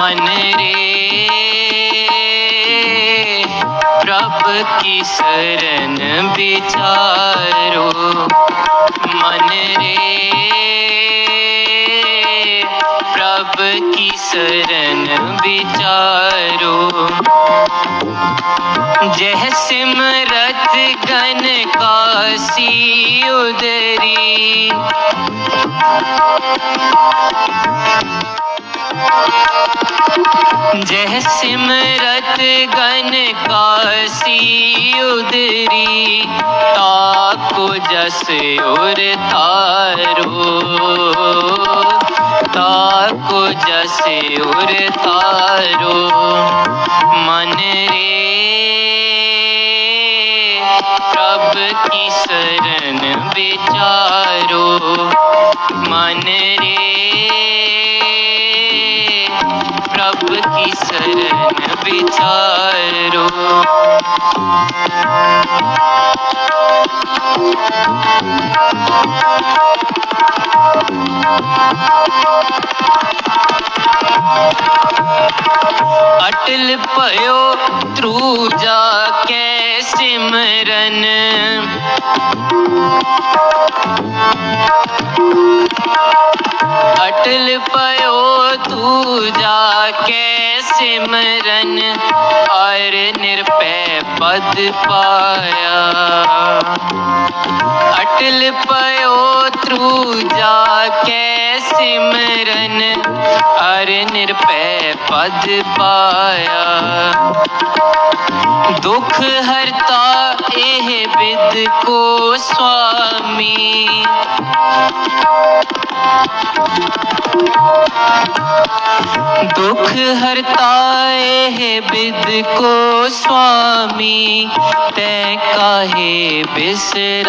मन रे प्रभ की शरण विचारो। मन रे शरण विचारो। जह सिमरत गण काशी उदरी। जह सिमरत गण काशी उदरी, ताको जस उर तारो। ताको जस उर तारो। मन रे, प्रभ की शरण विचारो। मन रे, प्रभ की शरण विचारो। अटल पयो त्रूजा कै सिमरन अटल पयो तू जाके सिमरन और निरपय पद पाया। अटल पयो त्रु जाके सिमरन और निरपै पद पाया। दुख हरता एह विद को स्वामी। दुख हरताए है विद को स्वामी। तै काहे बिसरा